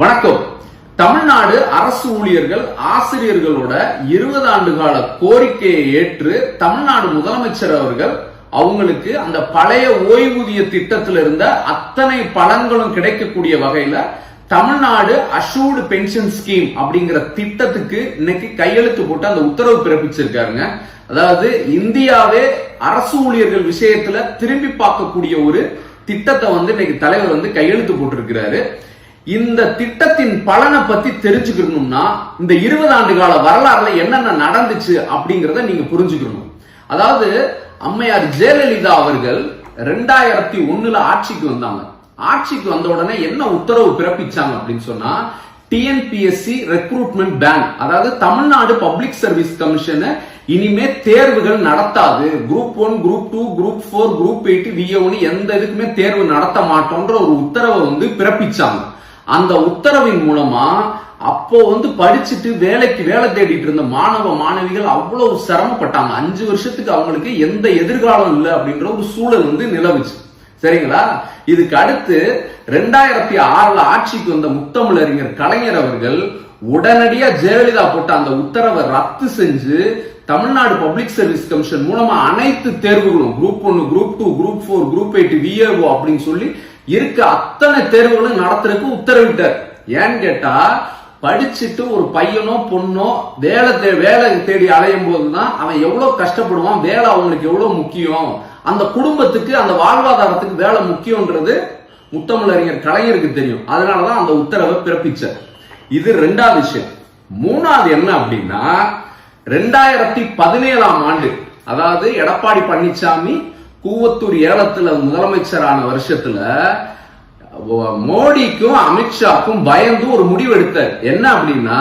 வணக்கம். தமிழ்நாடு அரசு ஊழியர்கள் ஆசிரியர்களோட இருபது ஆண்டு கால கோரிக்கையை ஏற்று தமிழ்நாடு முதலமைச்சர் அவர்கள் அவங்களுக்கு அந்த பழைய ஓய்வூதிய திட்டத்தில் இருந்த அத்தனை பலன்களும் கிடைக்கக்கூடிய வகையில தமிழ்நாடு அஷூர்டு பென்ஷன் ஸ்கீம் அப்படிங்கிற திட்டத்துக்கு இன்னைக்கு கையெழுத்து போட்டு அந்த உத்தரவு பிறப்பிச்சிருக்காருங்க. அதாவது இந்தியாவே அரசு ஊழியர்கள் விஷயத்துல திரும்பி பார்க்கக்கூடிய ஒரு திட்டத்தை வந்து இன்னைக்கு தலைவர் வந்து கையெழுத்து போட்டிருக்கிறாரு. இந்த திட்டத்தின் பலனை பத்தி தெரிஞ்சுக்கணும்னா இந்த இருபது ஆண்டு கால வரலாறுல என்னென்ன நடந்துச்சு அப்படிங்கறத நீங்க புரிஞ்சுக்கணும் அதாவது அம்மையார் ஜெயலலிதா அவர்கள் ரெண்டாயிரத்தி ஒண்ணுல ஆட்சிக்கு வந்தாங்க. ஆட்சிக்கு வந்த உடனே என்ன உத்தரவு பிறப்பிச்சாங்க அப்படின்னு சொன்னா டிஎன்பிஎஸ்சி ரெக்ரூட்மெண்ட் பேன் அதாவது தமிழ்நாடு பப்ளிக் சர்வீஸ் கமிஷன் இனிமே தேர்வுகள் நடத்தாது. Group one group two group four group eight விஏஒன்னு எந்த இதுக்குமே தேர்வு நடத்த மாட்டோம்ன்ற ஒரு உத்தரவை வந்து பிறப்பிச்சாங்க. அந்த உத்தரவின் மூலமா அப்போ வந்து படிச்சுட்டு வேலைக்கு வேலை தேடிட்டு இருந்த மாணவ மாணவிகள் அவ்வளவு சிரமப்பட்டாங்க. அஞ்சு வருஷத்துக்கு அவங்களுக்கு எந்த எதிர்காலம் இல்லை அப்படின்ற ஒரு சூழல் வந்து நிலவுச்சு. சரிங்களா? இதுக்கு அடுத்து ரெண்டாயிரத்தி ஆறுல ஆட்சிக்கு வந்த முத்தமிழறிஞர் கலைஞர் அவர்கள் உடனடியா ஜெயலலிதா போட்ட அந்த உத்தரவை ரத்து செஞ்சு தமிழ்நாடு பப்ளிக் சர்வீஸ் கமிஷன் மூலமா அனைத்து தேர்வுகளும் குரூப் ஒன்னு group two group four group eight VAO அப்படின்னு சொல்லி இருக்க அத்தனை தேர்வுகளும் நடத்துறதுக்கு உத்தரவிட்டார். ஏன்னு கேட்டா படிச்சுட்டு ஒரு பையனோ பொண்ணோ வேலை தே வேலை தேடி அலையும் போதுதான் அவன் எவ்வளவு கஷ்டப்படுவான் வேலை அவங்களுக்கு எவ்வளவு முக்கியம் அந்த குடும்பத்துக்கு அந்த வாழ்வாதாரத்துக்கு வேலை முக்கியம்ன்றது முத்தமிழறிஞர் கலைஞருக்கு தெரியும். அதனாலதான் அந்த உத்தரவை பிறப்பிச்சார். இது ரெண்டாவது விஷயம். மூணாவது என்ன அப்படின்னா ரெண்டாயிரத்தி பதினேழாம் ஆண்டு அதாவது எடப்பாடி பழனிசாமி கூவத்தூர் ஏலத்துல முதலமைச்சரான வருஷத்துல மோடிக்கும் அமித்ஷாக்கும் பயந்து ஒரு முடிவு எடுத்தார். என்ன அப்படின்னா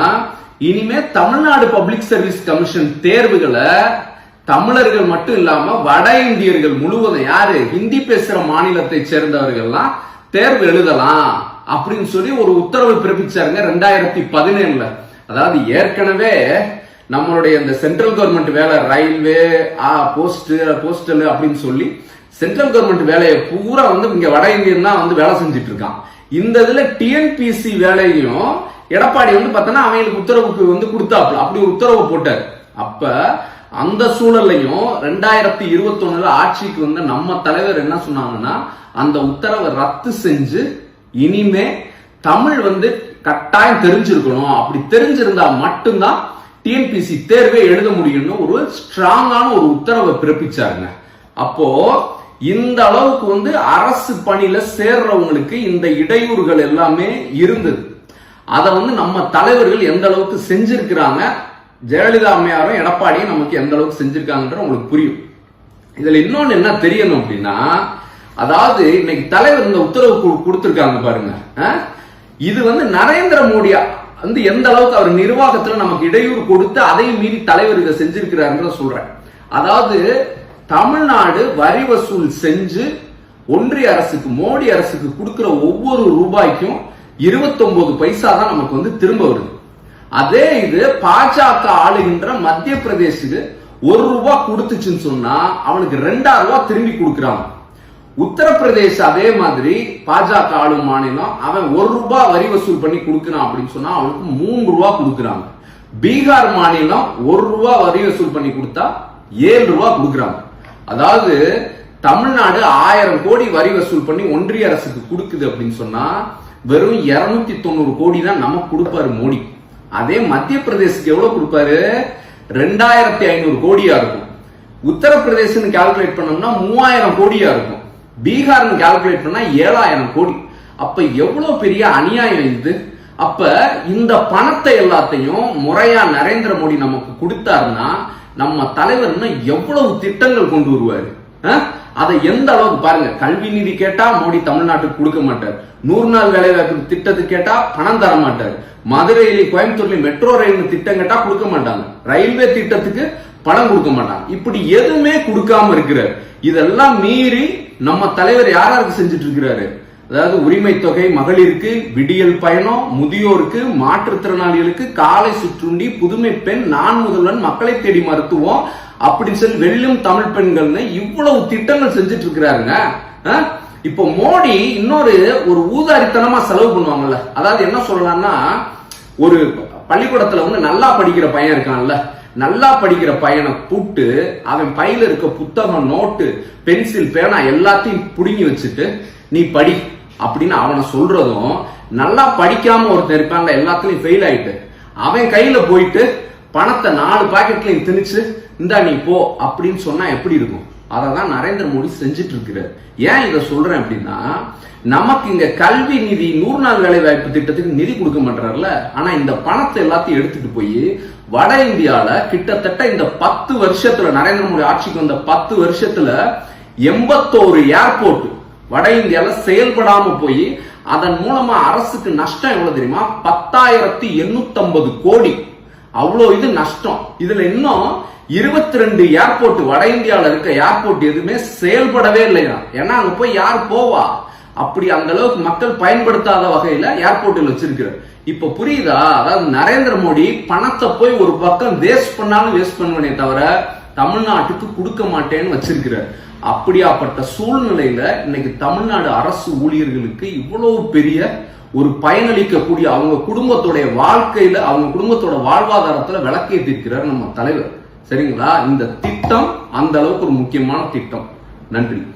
இனிமே தமிழ்நாடு பப்ளிக் சர்வீஸ் கமிஷன் தேர்வுகளை தமிழர்கள் மட்டும் இல்லாம வட இந்தியர்கள் முழுவதும் யாரு? ஹிந்தி பேசுற மாநிலத்தை சேர்ந்தவர்கள்லாம் தேர்வு எழுதலாம் அப்படின்னு சொல்லி ஒரு உத்தரவு பிறப்பிச்சாருங்க ரெண்டாயிரத்தி பதினேழுல. அதாவது ஏற்கனவே நம்மளுடைய இந்த சென்ட்ரல் கவர்மெண்ட் வேலை ரயில்வே போஸ்ட் போஸ்டல் அப்படின்னு சொல்லி சென்ட்ரல் கவர்மெண்ட் வேலையை பூரா வந்து இங்க வட இந்தியன் தான் வந்து வேலை செஞ்சுட்டு இருக்கான் இந்த இதுல டிஎன்பிசி வேலையும் எடப்பாடி வந்து பார்த்தோன்னா அவங்களுக்கு உத்தரவுக்கு வந்து கொடுத்தாப்புல. அப்படி ஒரு உத்தரவு போட்டார். அப்ப அந்த சூழல்லையும் ரெண்டாயிரத்தி இருபத்தி ஒண்ணுல ஆட்சிக்கு வந்த நம்ம தலைவர் என்ன சொன்னாங்கன்னா அந்த உத்தரவை ரத்து செஞ்சு இனிமே தமிழ் வந்து கட்டாயம் தெரிஞ்சிருக்கணும். அப்படி தெரிஞ்சிருந்தா மட்டும்தான் டிஎன்பிசி தேர்வை எழுத முடியும்னு ஒரு ஸ்ட்ராங்கான ஒரு உத்தரவை பிறப்பிச்சாருங்க. அப்போ இந்த அளவுக்கு வந்து அரசு பணியில சேர்றவங்களுக்கு இந்த இடையூறுகள் எல்லாமே இருந்தது. அதை வந்து நம்ம தலைவர்கள் எந்த அளவுக்கு செஞ்சிருக்கிறாங்க ஜெயலலிதா அம்மையாரும் எடப்பாடியும் நமக்கு எந்த அளவுக்கு செஞ்சிருக்காங்கன்ற உங்களுக்கு புரியும். இதுல இன்னொன்னு என்ன தெரியணும் அப்படின்னா அதாவது இன்னைக்கு தலைவர் இந்த உத்தரவு கொடுத்திருக்காங்க பாருங்க. இது வந்து நரேந்திர மோடியா வந்து எந்த அளவுக்கு அவர் நிர்வாகத்துல நமக்கு இடையூறு கொடுத்து அதையும் மீறி தலைவர் இதை செஞ்சிருக்கிறாருன்னு சொல்றேன். அதாவது தமிழ்நாடு வரி வசூல் செஞ்சு ஒன்றிய அரசுக்கு மோடி அரசுக்கு கொடுக்கிற ஒவ்வொரு ரூபாய்க்கும் இருபத்தொன்பது பைசா தான் நமக்கு வந்து திரும்ப வருது. அதே இது பாஜக ஆளுகின்ற மத்திய பிரதேசுக்கு ஒரு ரூபாய் கொடுத்துச்சுன்னு சொன்னா அவனுக்கு ரெண்டாயிரம் ரூபாய் திரும்பி கொடுக்குறாங்க. உத்தரப்பிரதேச அதே மாதிரி பாஜக ஆளும் மாநிலம் அவன் ஒரு ரூபாய் வரி வசூல் பண்ணி கொடுக்குறான் அப்படின்னு சொன்னா அவனுக்கு மூணு ரூபாய் கொடுக்குறாங்க. பீகார் மாநிலம் ஒரு ரூபாய் வரி வசூல் பண்ணி கொடுத்தா ஏழு ரூபாய் கொடுக்குறாங்க. அதாவது தமிழ்நாடு ஆயிரம் கோடி வரி வசூல் பண்ணி ஒன்றிய அரசுக்கு கொடுக்குது அப்படின்னு சொன்னா வெறும் இருநூத்தி தொண்ணூறு கோடி தான் நமக்கு கொடுப்பாரு மோடி. அதே மத்திய பிரதேசுக்கு எவ்வளவு கொடுப்பாரு? ரெண்டாயிரத்தி ஐநூறு கோடியா இருக்கும். உத்தரப்பிரதேசன்னு கால்குலேட் பண்ணோம்னா மூவாயிரம் கோடியா இருக்கும். பீகார்னு கால்குலேட் பண்ணா ஏழாயிரம் கோடி. அப்ப எவ்வளவு பெரிய அநியாயம் இது? அப்ப இந்த பணத்தை எல்லாத்தையும் முறையா நரேந்திர மோடி நமக்கு கொடுத்தாருன்னா நம்ம தலைவர் எவ்வளவு திட்டங்கள் கொண்டு வருவாரு? அதை எந்த அளவுக்கு பாருங்க. கல்வி நிதி கேட்டா மோடி தமிழ்நாட்டுக்கு கொடுக்க மாட்டார். நூறு நாள் வேலை வாய்ப்பு திட்டத்துக்கு கேட்டா பணம் தர மாட்டார். மதுரையிலும் கோயம்புத்தூர்ல மெட்ரோ ரயில் திட்டம் கேட்டா கொடுக்க மாட்டாங்க. ரயில்வே திட்டத்துக்கு பணம் கொடுக்க மாட்டாங்க இப்படி எதுவுமே கொடுக்காம இருக்கிறார் இதெல்லாம் மீறி நம்ம தலைவர் யாராருக்கு செஞ்சுட்டு இருக்கிறாரு அதாவது உரிமை தொகை மகளிருக்கு விடியல் பயணம் முதியோருக்கு மாற்றுத்திறனாளிகளுக்கு காலை சுற்றுண்டி புதுமை பெண் நான் முதல்வன் மக்களை தேடி மருத்துவம் அப்படின்னு சொல்லி வெள்ளும் தமிழ் பெண்கள்னு இவ்வளவு திட்டங்கள் செஞ்சுட்டு இருக்கிறாருங்க இப்போ மோடி இன்னொரு ஒரு ஊதாரித்தனமா செலவு பண்ணுவாங்கல்ல. அதாவது என்ன சொல்லலாம்னா ஒரு பள்ளிக்கூடத்துல வந்து நல்லா படிக்கிற பையன் இருக்கான்ல. நல்லா படிக்கிற பையனை கூப்பிட்டு அவன் பையில இருக்க புத்தகம் நோட்டு பென்சில் பேனா எல்லாத்தையும் புடுங்கி வச்சுட்டு நீ படி அப்படின்னு அவனை சொல்றதும் நல்லா படிக்காம ஒருத்தன் இருப்பாங்க எல்லாத்துலயும் ஃபெயில் ஆயிட்டு. அவன் கையில போயிட்டு பணத்தை நாலு பாக்கெட்லயும் திணிச்சு இந்தா நீ போ அப்படின்னு சொன்னா எப்படி இருக்கும்? அதை தான் நரேந்திர மோடி செஞ்சுட்டு இருக்கிறார் ஏன் இதை சொல்றேன் அப்படின்னா நமக்கு இங்க கல்வி நிதி நூறு நாள் வேலை வாய்ப்பு திட்டத்துக்கு நிதி கொடுக்க மாட்டார்ல ஆனா இந்த பணத்தை எல்லாத்தையும் எடுத்துட்டு போய் வட இந்தியால கிட்டத்தட்ட இந்த பத்து வருஷத்துல நரேந்திர மோடி ஆட்சிக்கு வந்த பத்து வருஷத்துல எண்பத்தோரு ஏர்போர்ட் வட இந்தியால செயல்படாம போய் அதன் மூலமா அரசுக்கு நஷ்டம் எவ்வளவு தெரியுமா? பத்தாயிரத்தி எண்ணூத்தி கோடி. அவ்வளோ இது நஷ்டம். இதுல இன்னும் இருபத்தி ரெண்டு ஏர்போர்ட் வட இந்தியாவில் இருக்க ஏர்போர்ட் எதுவுமே செயல்படவே இல்லையா? ஏன்னா அங்க போய் யார் போவா? அப்படி அந்த அளவுக்கு மக்கள் பயன்படுத்தாத வகையில ஏர்போர்ட்டில் வச்சிருக்கிறார். இப்ப புரியுதா? அதாவது நரேந்திர மோடி பணத்தை போய் ஒரு பக்கம் வேஸ்ட் பண்ணாலும் வேஸ்ட் பண்ணுவனே தவிர தமிழ்நாட்டுக்கு கொடுக்க மாட்டேன்னு வச்சிருக்கிறார். அப்படியாப்பட்ட சூழ்நிலையில இன்னைக்கு தமிழ்நாடு அரசு ஊழியர்களுக்கு இவ்வளவு பெரிய ஒரு பயனளிக்கக்கூடிய அவங்க குடும்பத்துடைய வாழ்க்கையில அவங்க குடும்பத்தோட வாழ்வாதாரத்துல விளக்கேற்றிருக்கிறார் நம்ம தலைவர். சரிங்களா? இந்த திட்டம் அந்த அளவுக்கு ஒரு முக்கியமான திட்டம். நன்றி.